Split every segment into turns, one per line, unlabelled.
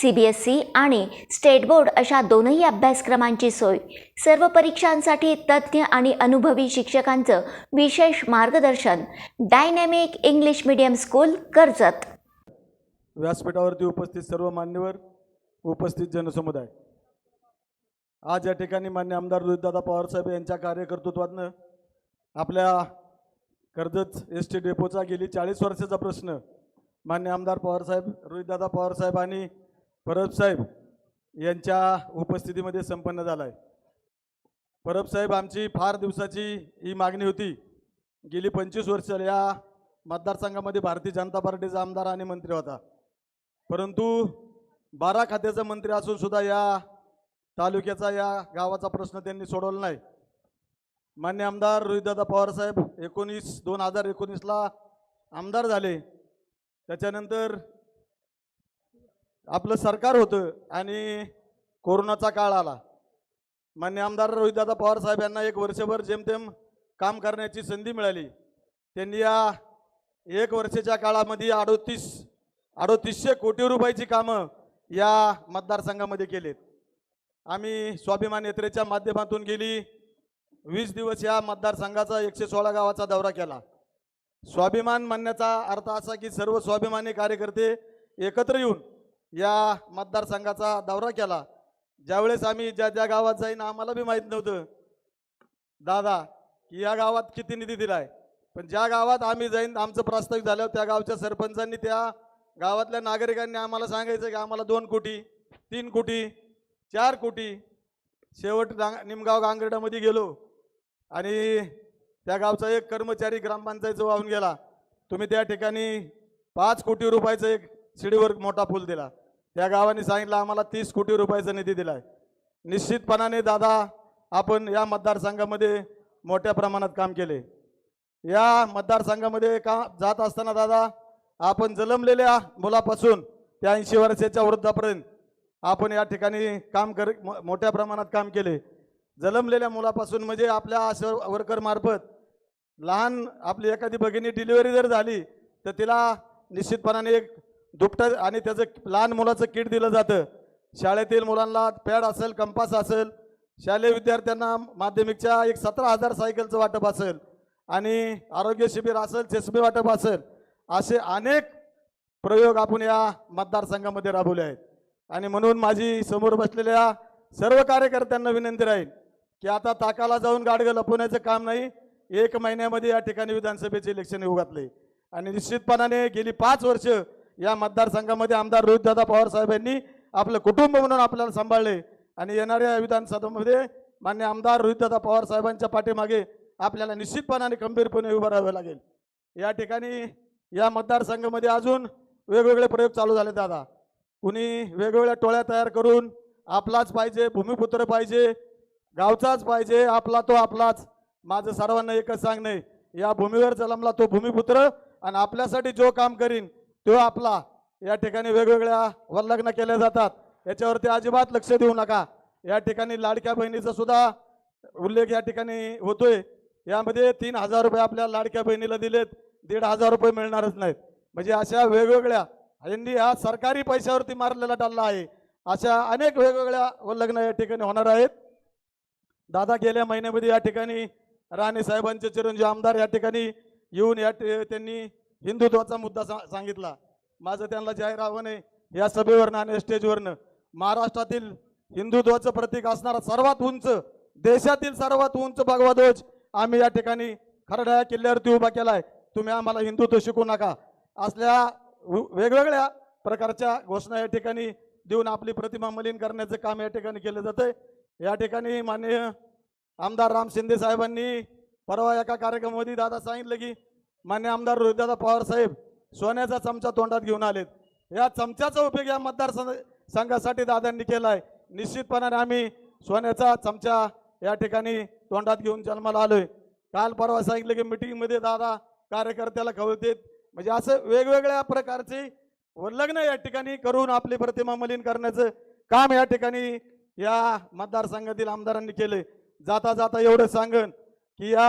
C B S C आणि state board अशा दोनही अभ्यासक्रमांची सोय. सर्व परीक्षांसाठी तज्ज्ञ आणि अनुभवी शिक्षकांचं विशेष मार्गदर्शन. Dynamic English medium school Karjat.
व्यासपीठावरती उपस्थित सर्व मान्यवर उपस्थित जनसमुदाय. आज या ठिकाणी मान्य आमदार रोहितदादा पवारसाहेब यांच्या कार्यकर्तृत्वातनं आपल्या कर्जत एस टी डेपोचा गेली चाळीस वर्षाचा प्रश्न मान्य आमदार पवारसाहेब रोहितदादा पवारसाहेब आणि परबसाहेब यांच्या उपस्थितीमध्ये संपन्न झाला आहे परबसाहेब आमची फार दिवसाची ही मागणी होती. गेली पंचवीस वर्ष या मतदारसंघामध्ये भारतीय जनता पार्टीचा आमदार आणि मंत्री होता. परंतु बारा खात्याचा मंत्री असून सुद्धा या तालुक्याचा या गावाचा प्रश्न त्यांनी सोडवला नाही. मान्य आमदार रोहितदादा पवारसाहेब एकोणीस दोन हजार एकोणीसला आमदार झाले. त्याच्यानंतर आपलं सरकार होतं आणि कोरोनाचा काळ आला. मान्य आमदार रोहितदादा पवारसाहेब यांना एक वर्षभर जेमतेम काम करण्याची संधी मिळाली. त्यांनी या एक वर्षाच्या काळामध्ये अडोतीस अडोतीसशे कोटी रुपयाची कामं या मतदारसंघामध्ये केलेत. आम्ही स्वाभिमान यात्रेच्या माध्यमातून गेली वीस दिवस या मतदारसंघाचा एकशे सोळा गावाचा दौरा केला. स्वाभिमान म्हणण्याचा अर्थ असा की सर्व स्वाभिमानी कार्यकर्ते एकत्र येऊन या मतदारसंघाचा दौरा केला. ज्यावेळेस आम्ही ज्या ज्या गावात जाईन आम्हाला बी माहीत नव्हतं. दादा की या गावात किती निधी दिलाय? पण ज्या गावात आम्ही जाईन आमचं प्रास्ताविक झालं त्या गावच्या सरपंचांनी त्या गावातल्या नागरिकांनी आम्हाला सांगायचं की आम्हाला दोन कोटी तीन कोटी चार कोटी. शेवट निमगाव गांगर्डामध्ये गेलो आणि त्या गावचा एक कर्मचारी ग्रामपंचायत वाहून गेला. तुम्ही त्या ठिकाणी पाच कोटी रुपयाचं एक शिडीवर मोठा पूल दिला. त्या गावाने सांगितलं आम्हाला तीस कोटी रुपयाचा निधी दिलाय. निश्चितपणाने दादा आपण या मतदारसंघामध्ये मोठ्या प्रमाणात काम केले. या मतदारसंघामध्ये का जात असताना दादा आपण जन्मलेल्या मुलापासून त्या ऐंशी वर्षाच्या वृद्धापर्यंत आपण या ठिकाणी काम कर मो- मोठ्या प्रमाणात काम केले. जन्मलेल्या मुलापासून म्हणजे आपल्या आशा वर्करमार्फत लहान आपली एखादी भगिनी डिलिव्हरी जर झाली तर तिला निश्चितपणाने एक दुपटं आणि त्याचं लहान मुलाचं किट दिलं जातं. शाळेतील मुलांना पॅड असेल कंपास असेल शालेय विद्यार्थ्यांना माध्यमिकच्या एक सतरा हजार सायकलचं वाटप असेल आणि आरोग्य शिबिर असेल चष्मे वाटप असेल असे अनेक प्रयोग आपण या मतदारसंघामध्ये राबवले आहेत. आणि म्हणून माझी समोर बसलेल्या सर्व कार्यकर्त्यांना विनंती राहील की आता ताकाला जाऊन गाडगं लपवण्याचं काम नाही एक महिन्यामध्ये या ठिकाणी विधानसभेचे इलेक्शन येऊ घातले. आणि निश्चितपणाने गेली पाच वर्ष या मतदारसंघामध्ये आमदार रोहितदादा पवार साहेब यांनी आपलं कुटुंब म्हणून आपल्याला सांभाळले. आणि येणाऱ्या विधानसभेमध्ये मान्य आमदार रोहितदादा पवार साहेबांच्या पाठीमागे आपल्याला निश्चितपणाने गंभीरपणे उभं राहावं लागेल. या ठिकाणी या मतदारसंघामध्ये अजून वेगवेगळे प्रयोग चालू झाले दादा. कुणी वेगवेगळ्या टोळ्या तयार करून आपलाच पाहिजे भूमिपुत्र पाहिजे गावचाच पाहिजे आपला तो आपलाच. माझं सर्वांना एकच सांगणे या भूमीवर जन्मला तो भूमिपुत्र आणि आपल्यासाठी जो काम करीन तो आपला. या ठिकाणी वेगवेगळ्या वल्लग्न केल्या जातात. याच्यावरती अजिबात लक्ष देऊ नका. या ठिकाणी लाडक्या बहिणीचा सुद्धा उल्लेख या ठिकाणी होतोय. यामध्ये तीन हजार रुपये आपल्या लाडक्या बहिणीला दिलेत. दीड हजार रुपये मिळणारच नाहीत. म्हणजे अशा वेगवेगळ्या यांनी हा सरकारी पैशावरती मारलेला डल्ला आहे. अशा अनेक वेगवेगळ्या वल्लग्न या ठिकाणी होणार आहेत. दादा गेल्या महिन्यामध्ये या ठिकाणी राणे साहेबांचे चिरंजीव आमदार या ठिकाणी येऊन या त्यांनी हिंदुत्वाचा मुद्दा सा- सांगितला. माझं त्यांना जाहीर आव्हान आहे या सभेवरनं आणि स्टेजवरनं. महाराष्ट्रातील हिंदुत्वाचं प्रतीक असणारा सर्वात उंच देशातील सर्वात उंच भगवा ध्वज आम्ही या ठिकाणी खरड्या किल्ल्यावरती उभा केला आहे तुम्ही आम्हाला हिंदुत्व शिकू नका. असल्या वेगवेगळ्या प्रकारच्या घोषणा या ठिकाणी देऊन आपली प्रतिमा मलिन करण्याचं काम या ठिकाणी केलं जातंय. या ठिकाणी माननीय आमदार राम शिंदे साहेबांनी परवा एका कार्यक्रमामध्ये दादा सांगितलं की मान्य आमदार रोहितदादा पवार साहेब सोन्याचा चमचा तोंडात घेऊन आलेत. या चमच्याचा उपयोग या मतदार संघासाठी दादांनी आहे निश्चितपणाने आम्ही सोन्याचा चमचा या ठिकाणी तोंडात घेऊन जन्माला आलोय. काल परवा सांगितलं की मिटिंगमध्ये दादा कार्यकर्त्याला कळतेत म्हणजे असं वेगवेगळ्या प्रकारचे लग्न या ठिकाणी करून आपली प्रतिमा मलिन करण्याचं काम या ठिकाणी या मतदारसंघातील आमदारांनी केले जाता जाता एवढं सांगन की या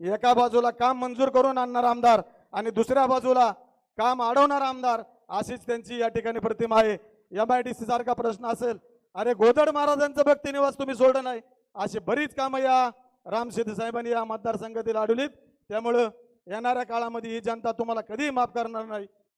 एका बाजूला काम मंजूर करून आणणार आमदार आणि दुसऱ्या बाजूला काम अडवणार आमदार अशीच त्यांची या ठिकाणी प्रतिमा आहे. एम आय डी सी सारखा प्रश्न असेल अरे गोदड महाराजांचं भक्ती निवास तुम्ही सोडलं नाही. अशी बरीच कामं या राम साहेबांनी या मतदारसंघातील अडवलीत त्यामुळं येणाऱ्या काळामध्ये ही जनता तुम्हाला कधीही माफ करणार नाही.